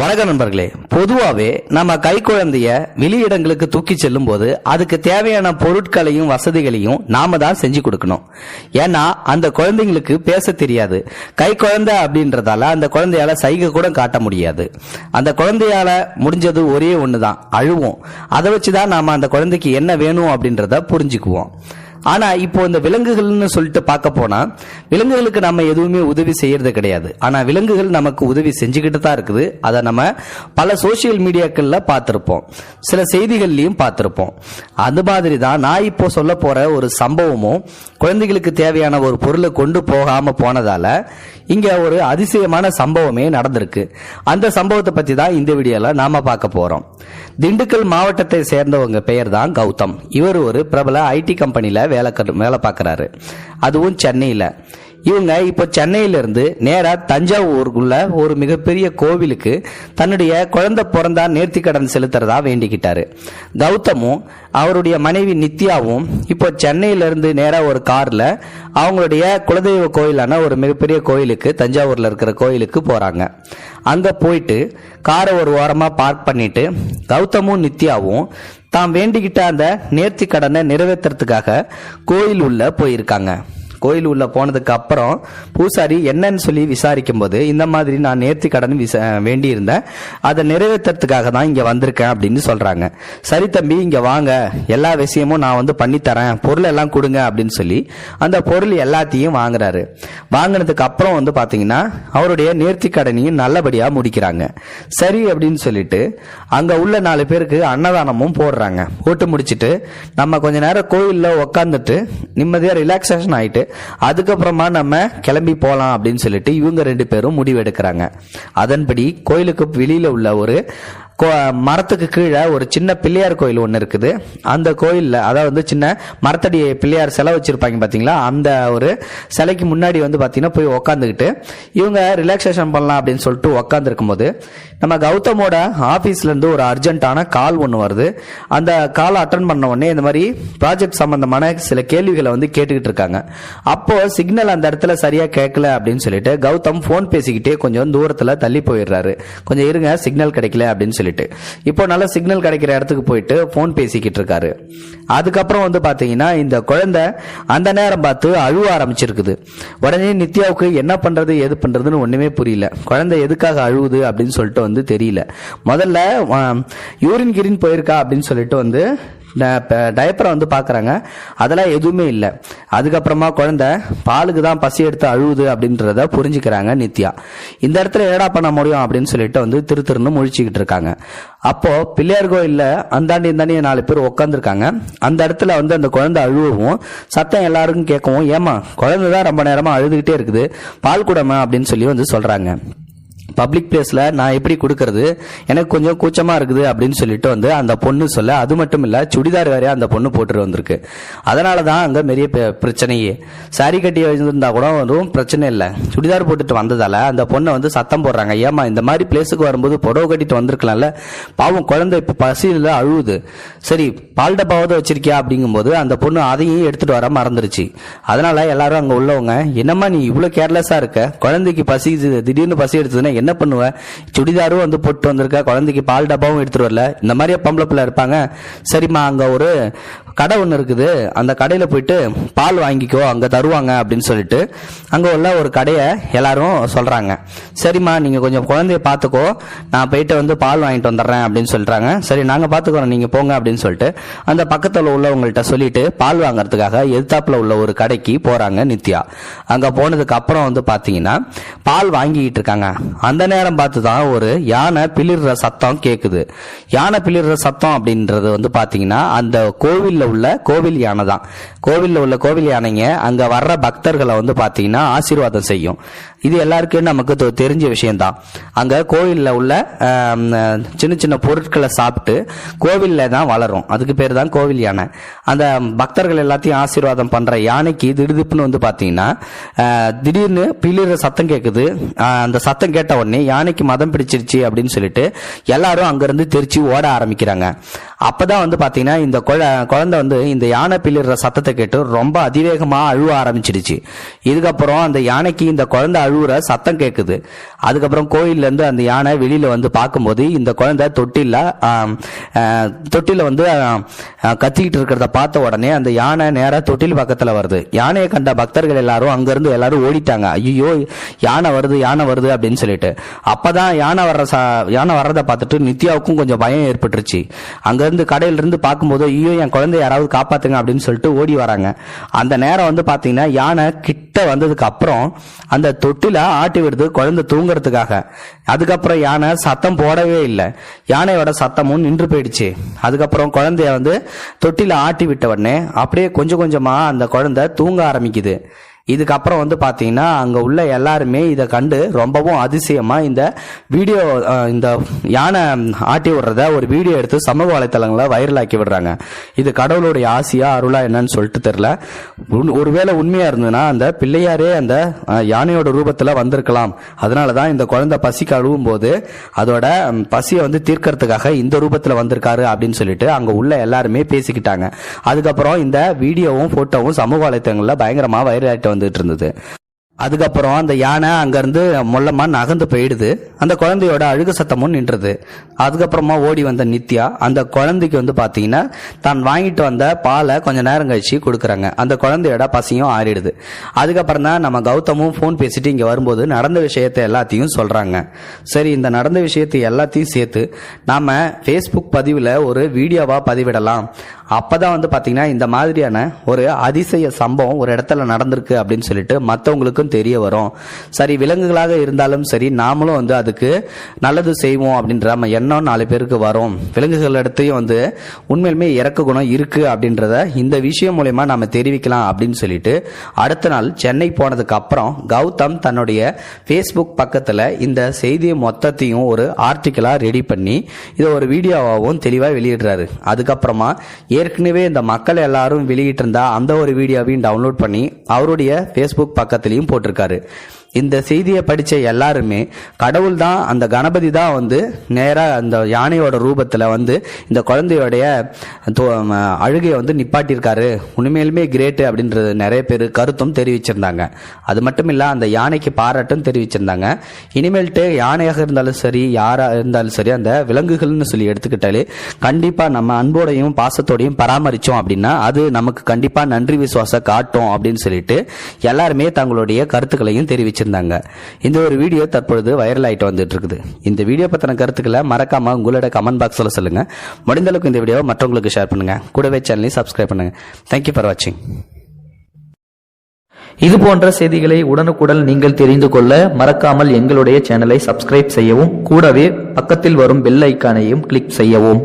வணக்க நண்பர்களே. பொதுவாகவே நம்ம கைக்குழந்தைய வெளியிடங்களுக்கு தூக்கி செல்லும் போது அதுக்கு தேவையான பொருட்களையும் வசதிகளையும் நாம தான் செஞ்சு கொடுக்கணும். ஏன்னா அந்த குழந்தைங்களுக்கு பேச தெரியாது. கை குழந்தை அப்படின்றதால அந்த குழந்தையால சைகை கூட காட்ட முடியாது. அந்த குழந்தையால முடிஞ்சது ஒரே ஒன்று தான் அழுவோம். அதை வச்சு தான் நாம அந்த குழந்தைக்கு என்ன வேணும் அப்படின்றத புரிஞ்சுக்குவோம். ஆனா இப்போ இந்த விலங்குகள்னு சொல்லிட்டு பார்க்க போனா விலங்குகளுக்கு நம்ம எதுவுமே உதவி செய்யறது கிடையாது. ஆனா விலங்குகள் நமக்கு உதவி செஞ்சுக்கிட்டு தான் இருக்குது. அதை நம்ம பல சோசியல் மீடியாக்கள்ல பார்த்துருப்போம். சில செய்திகள்லயும் பார்த்துருப்போம். அது மாதிரி தான் நான் இப்போ சொல்ல போற ஒரு சம்பவமும் குழந்தைகளுக்கு தேவையான ஒரு பொருளை கொண்டு போகாம போனதால இங்க ஒரு அதிசயமான சம்பவமே நடந்திருக்கு. அந்த சம்பவத்தை பத்தி தான் இந்த வீடியோல நாம பார்க்க போறோம். திண்டுக்கல் மாவட்டத்தை சேர்ந்தவங்க பெயர் தான் கௌதம். இவர் ஒரு பிரபல ஐடி கம்பெனில வேலை கர்- வேலை பார்க்குறாரு. அதுவும் சென்னையில். இவங்க இப்போ சென்னையிலிருந்து நேராக தஞ்சாவூருக்குள்ள ஒரு மிகப்பெரிய கோவிலுக்கு தன்னுடைய குழந்தை பிறந்தா நேர்த்தி கடன் செலுத்துறதா வேண்டிக்கிட்டாரு. கௌதமும் அவருடைய மனைவி நித்யாவும் இப்போ சென்னையிலிருந்து நேராக ஒரு காரில் அவங்களுடைய குலதெய்வ கோயிலான ஒரு மிகப்பெரிய கோயிலுக்கு தஞ்சாவூரில் இருக்கிற கோயிலுக்கு போகிறாங்க அங்கே போயிட்டு காரை ஒரு ஓரமாக பார்க் பண்ணிட்டு கௌதமும் நித்யாவும் தாம் வேண்டிக்கிட்ட அந்த நேர்த்தி கடனை நிறைவேற்றுறதுக்காக கோயில் உள்ள போயிருக்காங்க. கோயில் உள்ள போனதுக்கு அப்புறம் பூசாரி என்னன்னு சொல்லி விசாரிக்கும் போது இந்த மாதிரி நான் நேர்த்தி கடன் விசா வேண்டியிருந்தேன். அதை நிறைவேற்றுறதுக்காக தான் இங்க வந்திருக்கேன் அப்படின்னு சொல்றாங்க. சரி தம்பி இங்க வாங்க. எல்லா விஷயமும் நான் வந்து பண்ணித்தரேன் பொருள் எல்லாம் கொடுங்க அப்படின்னு சொல்லி அந்த பொருள் எல்லாத்தையும் வாங்குறாரு. வாங்கினதுக்கு அப்புறம் வந்து பாத்தீங்கன்னா அவருடைய நேர்த்தி கடனையும் நல்லபடியா முடிக்கிறாங்க. சரி அப்படின்னு சொல்லிட்டு அங்க உள்ள நாலு பேருக்கு அன்னதானமும் போடுறாங்க. போட்டு முடிச்சுட்டு நம்ம கொஞ்ச நேரம் கோயிலில் உட்காந்துட்டு நிம்மதியாக ரிலாக்ஸேஷன் ஆகிட்டு அதுக்கப்புறமா நம்ம கிளம்பி போகலாம் அப்படின்னு சொல்லிட்டு இவங்க ரெண்டு பேரும் முடிவெடுக்கிறாங்க. அதன்படி கோயிலுக்கு வெளியில் உள்ள ஒரு மரத்துக்கு கீழே ஒரு சின்ன பிள்ளையார் கோயில் ஒன்று இருக்குது. அந்த கோயிலில் அதாவது வந்து சின்ன மரத்தடி பிள்ளையார் சிலை வச்சுருப்பாங்க பார்த்தீங்களா அந்த ஒரு சிலைக்கு முன்னாடி வந்து பார்த்தீங்கன்னா போய் உக்காந்துக்கிட்டு இவங்க ரிலாக்ஸேஷன் பண்ணலாம் அப்படின்னு சொல்லிட்டு உக்காந்துருக்கும் போது நம்ம கௌதமோட ஆஃபீஸ்லேருந்து ஒரு அர்ஜென்ட்டான கால் ஒன்று வருது. அந்த கால் அட்டன் பண்ண உடனே இந்த மாதிரி ப்ராஜெக்ட் சம்மந்தமான சில கேள்விகளை வந்து கேட்டுக்கிட்டு இருக்காங்க. அப்போது சிக்னல் அந்த இடத்துல சரியாக கேட்கல அப்படின்னு சொல்லிட்டு கௌதம் ஃபோன் பேசிக்கிட்டே கொஞ்சம் தூரத்தில் தள்ளி போயிடுறாரு. கொஞ்சம் இருங்க சிக்னல் கிடைக்கல அப்படின்னு சொல்லிட்டு இப்போ நல்ல சிக்னல் கிடைக்கிற இடத்துக்கு போயிட்டு ஃபோன் பேசிக்கிட்டு இருக்காரு. அதுக்கப்புறம் வந்து பார்த்தீங்கன்னா இந்த குழந்தை அந்த நேரம் பார்த்து அழுவ ஆரம்பிச்சிருக்குது. உடனே நித்யாவுக்கு என்ன பண்றது எது பண்றதுன்னு ஒன்றுமே புரியல. குழந்தை எதுக்காக அழுவுது அப்படின்னு சொல்லிட்டு வந்து தெரியல. முதல்ல யூரின் கிரின் போயிருக்கா அப்படின்னு சொல்லிட்டு வந்து டயப்பரை வந்து பார்க்குறாங்க அதெல்லாம் எதுவுமே இல்லை. அதுக்கப்புறமா குழந்தை பாலுக்கு தான் பசி எடுத்து அழுவுது அப்படின்றத புரிஞ்சுக்கிறாங்க நித்யா. இந்த இடத்துல ஏடா பண்ண முடியும் அப்படின்னு சொல்லிட்டு வந்து திரு திருன்னு முழிச்சுக்கிட்டு இருக்காங்க. அப்போ பிள்ளையார் கோயில்ல அந்தாண்டி இந்தாண்டி நாலு பேர் உட்காந்துருக்காங்க அந்த இடத்துல வந்து அந்த குழந்தை அழுகவும் சத்தம் எல்லாருக்கும் கேட்கவும் ஏமா குழந்தை தான் ரொம்ப நேரமாக அழுதுகிட்டே இருக்குது. பால் குடமா? அப்படின்னு சொல்லி வந்து சொல்கிறாங்க பப்ளிக் பிளேஸில் நான் எப்படி கொடுக்கறது? எனக்கு கொஞ்சம் கூச்சமாக இருக்குது அப்படின்னு சொல்லிட்டு வந்து அந்த பொண்ணு சொல்ல அது மட்டும் இல்லை சுடிதார் வேறையா அந்த பொண்ணு போட்டுட்டு வந்திருக்கு. அதனால தான் அங்கே பெரிய பிரச்சனையே. சாரி கட்டி வச்சிருந்தா கூட ஒன்றும் பிரச்சனை இல்லை. சுடிதார் போட்டுட்டு வந்ததால் அந்த பொண்ணை வந்து சத்தம் போடுறாங்க. ஏமா இந்த மாதிரி பிளேஸுக்கு வரும்போது புடவை கட்டிட்டு வந்திருக்கலாம்ல? பாவம் குழந்தை இப்போ பசியில அழுவுது. சரி பால் டப்பாவது வச்சிருக்கியா அப்படிங்கும்போது அந்த பொண்ணு அதையும் எடுத்துகிட்டு வர மறந்துருச்சு. அதனால எல்லாரும் அங்கே உள்ளவங்க என்னம்மா நீ இவ்வளோ கேர்லெஸ்ஸாக இருக்க? குழந்தைக்கு பசி திடீர்னு பசி எடுத்ததுன்னா என்ன பண்ணுவ? சுடிதாரும் வந்து போட்டு வந்திருக்க குழந்தைக்கு பால் டப்பாவும் எடுத்துட்டு வரல. இந்த மாதிரியே பொம்பளை பிள்ளை இருப்பாங்க. சரிம்மா அங்கே ஒரு கடை ஒன்று இருக்குது. அந்த கடையில் போயிட்டு பால் வாங்கிக்கோ அங்கே தருவாங்க அப்படின்னு சொல்லிட்டு அங்கே உள்ள ஒரு கடையை எல்லாரும் சொல்றாங்க. சரிம்மா நீங்கள் கொஞ்சம் குழந்தைய பார்த்துக்கோ. நான் போயிட்டு வந்து பால் வாங்கிட்டு வந்துடுறேன் அப்படின்னு சொல்கிறாங்க சரி நாங்கள் பார்த்துக்குறோம் நீங்கள் போங்க அப்படின்னு சொல்லிட்டு அந்த பக்கத்தில் உள்ளவங்கள்ட்ட சொல்லிட்டு பால் வாங்குறதுக்காக எதிர்த்தாப்பில் உள்ள ஒரு கடைக்கு போகிறாங்க நித்யா. அங்கே போனதுக்கு அப்புறம் வந்து பார்த்தீங்கன்னா பால் வாங்கிக்கிட்டு இருக்காங்க. அந்த நேரம் பார்த்து தான் ஒரு யானை பிளிர்ற சத்தம் கேட்குது யானை பிளிர்ற சத்தம் அப்படின்றது வந்து பார்த்தீங்கன்னா அந்த கோவிலில் உள்ள கோவில் யானை தான். கோவிலில் உள்ள கோவில் யானைங்க அங்கே வர்ற பக்தர்களை வந்து பார்த்தீங்கன்னா ஆசீர்வாதம் செய்யும். இது எல்லாருக்கும் நமக்கு தெரிஞ்ச விஷயம்தான். அங்கே கோவிலில் உள்ள சின்ன சின்ன பொருட்களை சாப்பிட்டு கோவிலில் தான் வளரும். அதுக்கு பேர் தான் கோவில் யானை. அந்த பக்தர்கள் எல்லாத்தையும் ஆசீர்வாதம் பண்ணுற யானைக்கு திடுதிப்புன்னு வந்து பார்த்தீங்கன்னா திடீர்னு பிளிற சத்தம் கேட்குது அந்த சத்தம் கேட்ட உடனே யானைக்கு மதம் பிடிச்சிருச்சு அப்படின்னு சொல்லிட்டு எல்லாரும் அங்கிருந்து தெரிச்சு ஓட ஆரம்பிக்கிறாங்க. அப்பதான் வந்து பாத்தீங்கன்னா இந்த கொழ குழந்தை வந்து இந்த யானை பிள்ளிடுற சத்தத்தை கேட்டு ரொம்ப அதிவேகமா அழுவ ஆரம்பிச்சிடுச்சு. இதுக்கப்புறம் அந்த யானைக்கு இந்த குழந்தை அழுவுற சத்தம் கேட்குது அதுக்கப்புறம் கோயில்ல இருந்து அந்த யானை வெளியில வந்து பார்க்கும்போது இந்த குழந்தை தொட்டில தொட்டில வந்து கத்திக்கிட்டு இருக்கிறத பார்த்த உடனே அந்த யானை நேராக தொட்டில் பக்கத்துல வருது. யானையை கண்ட பக்தர்கள் எல்லாரும் அங்கிருந்து எல்லாரும் ஓடிட்டாங்க. ஐயோ யானை வருது யானை வருது அப்படின்னு சொல்லிட்டு. அப்பதான் யானை வர்ற யானை வர்றதை பார்த்துட்டு நித்யாவுக்கும் கொஞ்சம் பயம் ஏற்பட்டுருச்சு. அங்க கடையில இருந்து பார்க்கும்போது ஐயோ என் குழந்தைய யாராவது காப்பாத்துங்க அப்படின்னு சொல்லிட்டு ஓடி வராங்க. அந்த நேரம் வந்து பாத்தீங்கன்னா யானை கிட்ட வந்ததுக்கு அப்புறம் அந்த தொட்டில ஆட்டி விடுது குழந்தை தூங்குறதுக்காக. அதுக்கப்புறம் யானை சத்தம் போடவே இல்லை. யானையோட சத்தமும் நின்று போயிடுச்சு. அதுக்கப்புறம் குழந்தைய வந்து தொட்டில ஆட்டி விட்ட உடனே அப்படியே கொஞ்சம் கொஞ்சமா அந்த குழந்தை தூங்க ஆரம்பிக்குது. இதுக்கப்புறம் வந்து பார்த்தீங்கன்னா அங்கே உள்ள எல்லாருமே இதை கண்டு ரொம்பவும் அதிசயமாக இந்த வீடியோ இந்த யானை ஆட்டி விடுறத ஒரு வீடியோ எடுத்து சமூக வலைத்தளங்களை வைரலாக்கி விடுறாங்க. இது கடவுளுடைய ஆசையா அருளா என்னன்னு சொல்லிட்டு தெரில ஒருவேளை உண்மையாக இருந்ததுன்னா அந்த பிள்ளையாரே அந்த யானையோட ரூபத்தில் வந்திருக்கலாம். அதனால தான் இந்த குழந்தை பசிக்கு அழுவும் போது அதோட பசியை வந்து தீர்க்கறதுக்காக இந்த ரூபத்தில் வந்திருக்காரு அப்படின்னு சொல்லிட்டு அங்கே உள்ள எல்லாருமே பேசிக்கிட்டாங்க. அதுக்கப்புறம் இந்த வீடியோவும் ஃபோட்டோவும் சமூக வலைத்தளங்களில் பயங்கரமாக வைரலாகிட்டு வந்து வந்துட்டு இருந்தது அதுக்கப்புறம் அந்த யானை அங்கேருந்து மொல்லமா நகர்ந்து போயிடுது. அந்த குழந்தையோட அழுகு சத்தமும் நின்றுது. அதுக்கப்புறமா ஓடி வந்த நித்யா அந்த குழந்தைக்கு வந்து பார்த்தீங்கன்னா தான் வாங்கிட்டு வந்த பாலை கொஞ்சம் நேரம் கழிச்சு கொடுக்குறாங்க. அந்த குழந்தையோட பசியும் ஆறிடுது. அதுக்கப்புறம் தான் நம்ம கௌதமும் ஃபோன் பேசிட்டு இங்கே வரும்போது நடந்த விஷயத்தை எல்லாத்தையும் சொல்கிறாங்க சரி இந்த நடந்த விஷயத்தை எல்லாத்தையும் சேர்த்து நாம் ஃபேஸ்புக் பதிவில் ஒரு வீடியோவாக பதிவிடலாம். அப்போ தான் வந்து பார்த்திங்கன்னா இந்த மாதிரியான ஒரு அதிசய சம்பவம் ஒரு இடத்துல நடந்திருக்கு அப்படின்னு சொல்லிட்டு மற்றவங்களுக்கும் தெரிய வரும். சரி விலங்குகளாக இருந்தாலும் சரி நாமளும் வந்து அதுக்கு நல்லது செய்வோம் அப்படின்ற நம்ம எண்ணம் நாலு பேருக்கு வரும். விலங்குகள் இடத்தையும் வந்து உண்மையிலுமே இறக்க குணம் இருக்குது அப்படின்றத இந்த விஷயம் மூலயமா நம்ம தெரிவிக்கலாம் அப்படின்னு சொல்லிட்டு அடுத்த நாள் சென்னை போனதுக்கு அப்புறம் கௌதம் தன்னுடைய ஃபேஸ்புக் பக்கத்தில் இந்த செய்தியை மொத்தத்தையும் ஒரு ஆர்டிக்கலாக ரெடி பண்ணி இதை ஒரு வீடியோவாகவும் தெளிவாக வெளியிடுறாரு. அதுக்கப்புறமா ஏற்கனவே இந்த மக்கள் எல்லாரும் வெளியிட்டிருந்தா அந்த ஒரு வீடியோவையும் டவுன்லோட் பண்ணி அவருடைய ஃபேஸ்புக் பக்கத்திலையும் போட்டிருக்காரு. இந்த செய்தியை படித்த எல்லாருமே கடவுள் தான் அந்த கணபதி தான் வந்து நேராக அந்த யானையோட ரூபத்தில் வந்து இந்த குழந்தையோடைய தோ- அழுகையை வந்து நிப்பாட்டியிருக்காரு. உண்மையிலுமே கிரேட்டு அப்படின்றது நிறைய பேர் கருத்தும் தெரிவிச்சிருந்தாங்க. அது மட்டும் இல்லை அந்த யானைக்கு பாராட்டும் தெரிவிச்சிருந்தாங்க. இனிமேல்ட்டு யானையாக இருந்தாலும் சரி யாராக இருந்தாலும் சரி அந்த விலங்குகள்னு சொல்லி எடுத்துக்கிட்டாலே கண்டிப்பாக நம்ம அன்போடையும் பாசத்தோடையும் பராமரித்தோம் அப்படின்னா அது நமக்கு கண்டிப்பாக நன்றி விசுவாசம் காட்டும் அப்படின்னு சொல்லிட்டு எல்லாருமே தங்களுடைய கருத்துக்களையும் தெரிவிச்சிருந்தாங்க இந்த ஒரு வீடியோ தற்பொழுது வைரல் ஆயிட்டு வந்துட்டு இருக்குது இந்த வீடியோ பத்தின கருத்துக்களை மறக்காம உங்களோட கமெண்ட் பாக்ஸ்ல சொல்லுங்க. முடிந்த அளவுக்கு இந்த வீடியோவை மற்றவங்களுக்கு ஷேர் பண்ணுங்க. கூடவே சேனலையும் சப்ஸ்கிரைப் பண்ணுங்க. தேங்க்யூ ஃபார் வாட்சிங் இது போன்ற செய்திகளை உடனுக்குடன் நீங்கள் தெரிந்து கொள்ள மறக்காமல் எங்களுடைய சேனலை சப்ஸ்கிரைப் செய்யவும் கூடவே பக்கத்தில் வரும் பெல் ஐக்கானையும் கிளிக் செய்யவும்.